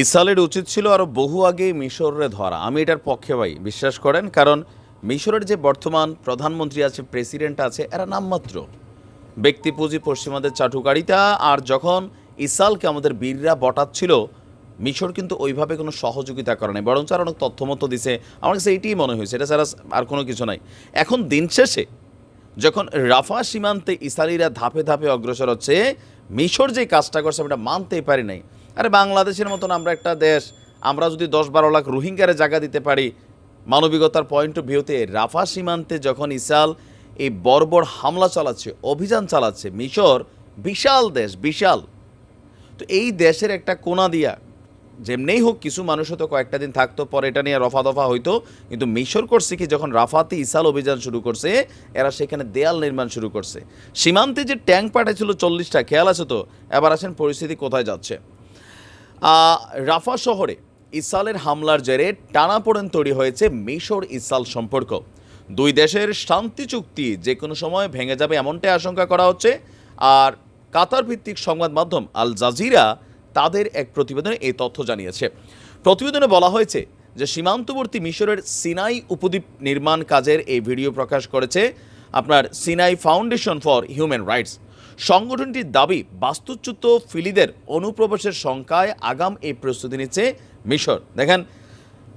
ইসরায়েলের উচিত ছিল আরও বহু আগে মিশরে ধরা। আমি এটার পক্ষে ভাই, বিশ্বাস করেন? কারণ মিশরের যে বর্তমান প্রধানমন্ত্রী আছে, প্রেসিডেন্ট আছে, এরা নামমাত্র। ব্যক্তি পুঁজি পশ্চিমাদের চাটুকারিতা, আর যখন ইসালকে আমাদের বীররা বটাচ্ছিল, মিশর কিন্তু ওইভাবে কোনো সহযোগিতা করে নাই, বরঞ্চ আর অনেক তথ্যমত দিছে। আমার কাছে এইটাই মনে হয়েছে, এটা ছাড়া আর কোনো কিছু নাই। এখন দিন শেষে, যখন রাফা সীমান্তে ইসালিরা ধাপে ধাপে অগ্রসর হচ্ছে, মিশর যে কাজটা করছে আমরা মানতেই পারি নাই। আরে বাংলাদেশের মতন আমরা একটা দেশ, আমরা যদি দশ বারো লাখ রোহিঙ্গারে জায়গা দিতে পারি, মানবিকতার পয়েন্ট অফ ভিউতে রাফা সীমান্তে যখন ইসাল এই বর্বর হামলা চালাচ্ছে, অভিযান চালাচ্ছে, মিশর বিশাল দেশ, বিশাল। তো এই দেশের একটা কোনা দিয়া, যেমনেই হোক কিছু মানুষ হয়তো কয়েকটা দিন থাকতো, পরে এটা নিয়ে রফা দফা হইতো, কিন্তু মিশর করছে কি, যখন রাফাতে ইসাল অভিযান শুরু করছে, এরা সেখানে দেয়াল নির্মাণ শুরু করছে। সীমান্তে যে ট্যাঙ্ক পাঠাইছিল চল্লিশটা, খেয়াল আছে তো? এবার আসেন পরিস্থিতি কোথায় যাচ্ছে? রাফা শহরে ইসালের হামলার জেরে টানাপোড়েন তৈরি হয়েছে মিশর ইসাল সম্পর্ক। দুই দেশের শান্তি চুক্তি যে কোনো সময় ভেঙে যাবে এমনটাই আশঙ্কা করা হচ্ছে। আর কাতার ভিত্তিক সংবাদ মাধ্যম আল জাজিরা তাদের এক প্রতিবেদনে এই তথ্য জানিয়েছে। প্রতিবেদনে বলা হয়েছে যে সীমান্তবর্তী মিশরের সিনাই উপদ্বীপ নির্মাণ কাজের এই ভিডিও প্রকাশ করেছে আপনার Sinai foundation for human rights. সংগঠনটির দাবি, বাস্তুচ্যুত ফিলিদের অনুপ্রবেশের সংখ্যায় আগাম এই প্রস্তুতি নিচ্ছে মিশর। দেখেন,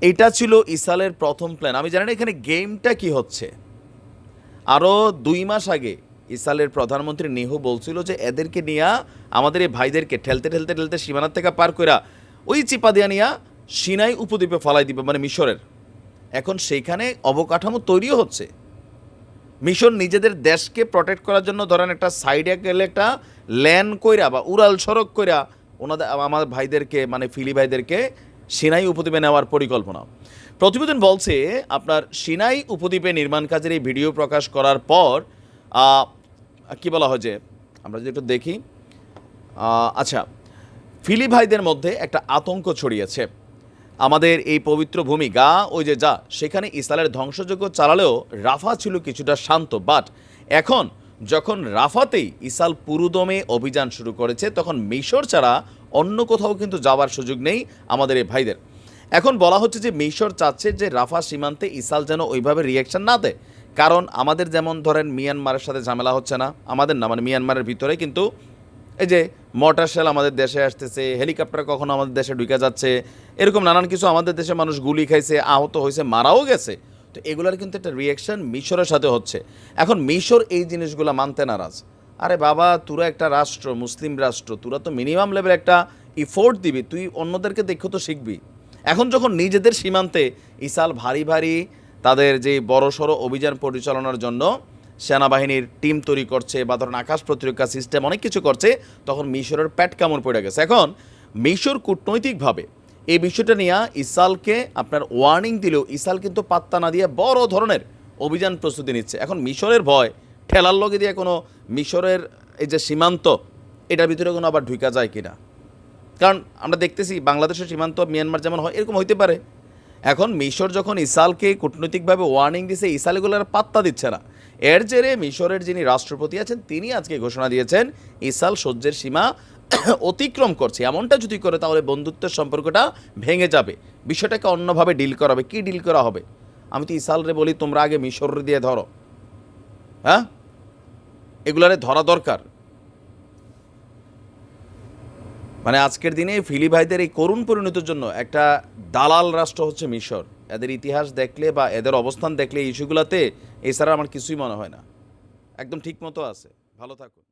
এটা ছিল ইসালের প্রথম প্ল্যান আমি জানি না এখানে গেমটা কি হচ্ছে। আরও দুই মাস আগে ইসালের প্রধানমন্ত্রী নেহু বলছিল যে এদেরকে নিয়ে, আমাদের এই ভাইদেরকে ঠেলতে ঠেলতে ঠেলতে সীমানার থেকে পার করা ওই চিপা দিয়া নিয়া সিনাই উপদ্বীপে ফালাই দিবে মানে মিশরের। এখন সেইখানে অবকাঠামো তৈরিও হচ্ছে। মিশর নিজেদের দেশকে প্রোটেক্ট করার জন্য ধরেন একটা সাইডে গেলে একটা ল্যান কইরা বা উড়াল সড়ক কইরা ওনাদের আমার ভাইদেরকে মানে ফিলি ভাইদেরকে সিনাই উপদ্বীপে নেওয়ার পরিকল্পনা। প্রতিবেদন বলছে, আপনার সিনাই উপদ্বীপে নির্মাণ কাজের এই ভিডিও প্রকাশ করার পর কি বলা হয় যে, আমরা যদি একটু দেখি আচ্ছা ফিলি ভাইদের মধ্যে একটা আতঙ্ক ছড়িয়েছে। আমাদের এই পবিত্র ভূমি গা, ওই যে যা, সেখানে ইসরায়েলের ধ্বংসযজ্ঞ চালালেও রাফা ছিল কিছুটা শান্ত বাট এখন যখন রাফাতেই ইসাল পুরুদমে অভিযান শুরু করেছে, তখন মিশর ছাড়া অন্য কোথাও কিন্তু যাওয়ার সুযোগ নেই আমাদের এই ভাইদের। এখন বলা হচ্ছে যে মিশর চাচ্ছে যে রাফা সীমান্তে ইসাল যেন ওইভাবে রিয়াকশন না দেয়। কারণ আমাদের যেমন ধরেন মিয়ানমারের সাথে ঝামেলা হচ্ছে না, আমাদের না মানে মিয়ানমারের ভিতরে কিন্তু এই যে মোটর শেল আমাদের দেশে আসতেছে হেলিকপ্টার কখনো আমাদের দেশে ঢুকে যাচ্ছে, এরকম নানান কিছু আমাদের দেশে মানুষ গুলি খাইছে, আহত হয়েছে, মারাও গেছে। তো এগুলার কিন্তু একটা রিয়াকশন মিশরের সাথে হচ্ছে। এখন মিশর এই জিনিসগুলো মানতে নারাজ। আরে বাবা, তোরা একটা রাষ্ট্র, মুসলিম রাষ্ট্র, তোরা তো মিনিমাম লেভেল একটা ইফোর্ট দিবি, তুই অন্যদেরকে দেখো তো শিখবি। এখন যখন নিজেদের সীমান্তে ইসাল ভারী ভারী তাদের যে বড়সড় অভিযান পরিচালনার জন্য সেনাবাহিনীর টিম তৈরি করছে বা ধরেন আকাশ প্রতিরক্ষা সিস্টেম অনেক কিছু করছে, তখন মিশরের প্যাট কামড় পড়ে গেছে। এখন, মিশর কূটনৈতিকভাবে এই বিষয়টা নিয়ে ইসালকে আপনার ওয়ার্নিং দিলেও ইসাল কিন্তু পাত্তা না দিয়ে বড় ধরনের অভিযান প্রস্তুতি নিচ্ছে। এখন মিশরের ভয়, ঠেলার লগে দিয়ে কোনো মিশরের এই যে সীমান্ত, এটার ভিতরে কোনো আবার ঢুকা যায় কিনা? কারণ আমরা দেখতেছি বাংলাদেশের সীমান্ত মিয়ানমার যেমন হয়, এরকম হইতে পারে। এখন মিশর যখন ইসালকে কূটনৈতিকভাবে ওয়ার্নিং দিছে, ইসাল এগুলোর পাত্তা দিচ্ছে না। এর জেরে মিশরের যিনি রাষ্ট্রপতি আছেন, তিনি আজকে ঘোষণা দিয়েছেন, ইসাল সহ্যের সীমা অতিক্রম করছে। এমনটা যদি করে, তাহলে বন্ধুত্বের সম্পর্কটা ভেঙে যাবে। বিষয়টাকে অন্যভাবে ডিল করা হবে। কী ডিল করা হবে? আমি তো ইসালরে বলি, তোমরা আগে মিশর দিয়ে ধরো। হ্যাঁ? এগুলারে ধরা দরকার। মানে আজকের দিনে ফিলি ভাইদের এই করুণ পরিণতির জন্য একটা দালাল রাষ্ট্র হচ্ছে মিশর। এদের ইতিহাস দেখলে বা এদের অবস্থান দেখলে ইস্যুগুলোতে এছাড়া আমার কিছুই মনে হয় না। একদম ঠিক মতো আছে। ভালো থাকুন।